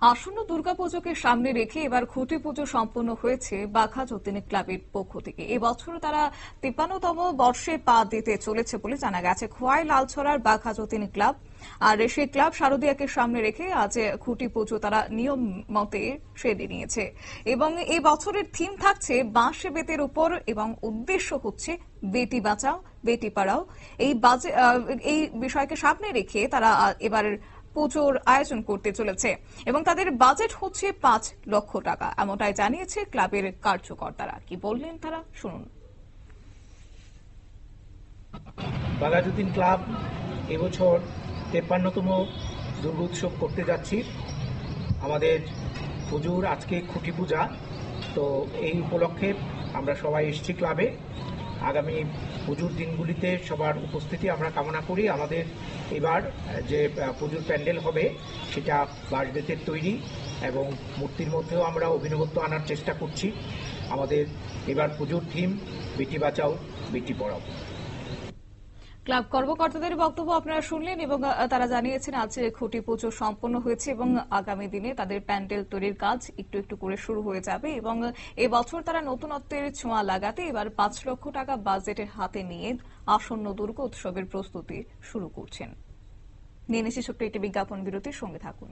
আসন্ন দুর্গাপুজোকে সামনে রেখে এবার খুঁটি পুজো সম্পন্ন হয়েছে বাঘা যতীন ক্লাবের পক্ষ থেকে। এবছর তারা তিপ্পান্নতম বর্ষে পা দিতে চলেছে বলে জানা গেছে। খোয়াই লালছড়ার বাঘা যতীন ক্লাব। আর সেই ক্লাব শারদিয়াকে সামনে রেখে আজ খুঁটি পুজো তারা নিয়ম মতে সেরে নিয়েছে। এবং এই বছরের থিম থাকছে বাঁশে বেতের উপর এবং উদ্দেশ্য হচ্ছে বেটি বাঁচাও, বেটি পাড়াও। এই এই বিষয়কে সামনে রেখে তারা এবার পুজোর আয়োজন করতে চলেছে এবং তাদের বাজেট হচ্ছে পাঁচ লক্ষ টাকা। এমনটাই জানিয়েছে ক্লাবের কার্যকর্তারা। কি বললেন তারা? শুনুন। বাঘাযতীন ক্লাব এবছর তেপ্পান্নতম দুর্গোৎসব করতে যাচ্ছি। আমাদের পুজোর আজকে খুঁটি পূজা। তো এই উপলক্ষে আমরা সবাই এসেছি ক্লাবে। আগামী পুজোর দিনগুলিতে সবার উপস্থিতি আমরা কামনা করি। আমাদের এবার যে পুজোর প্যান্ডেল হবে, সেটা বাঁশবেতের তৈরি এবং মূর্তির মধ্যেও আমরা অভিনবত্ব আনার চেষ্টা করছি। আমাদের এবার পুজোর থিম বেটি বাঁচাও, বেটি পড়াও। ক্লাব কর্মকর্তাদের বক্তব্য আপনারা শুনলেন এবং তারা জানিয়েছেন আজ খুঁটি পুজো সম্পন্ন হয়েছে এবং আগামী দিনে তাদের প্যান্ডেল তৈরির কাজ একটু একটু করে শুরু হয়ে যাবে এবং এবছর তারা নতুনত্বের ছোঁয়া লাগাতে এবার পাঁচ লক্ষ টাকা বাজেটের হাতে নিয়ে আসন্ন দুর্গ উৎসবের প্রস্তুতি শুরু করছেন। নিয়ে নিচ্ছি একটি বিজ্ঞাপন বিরতির সঙ্গে থাকুন।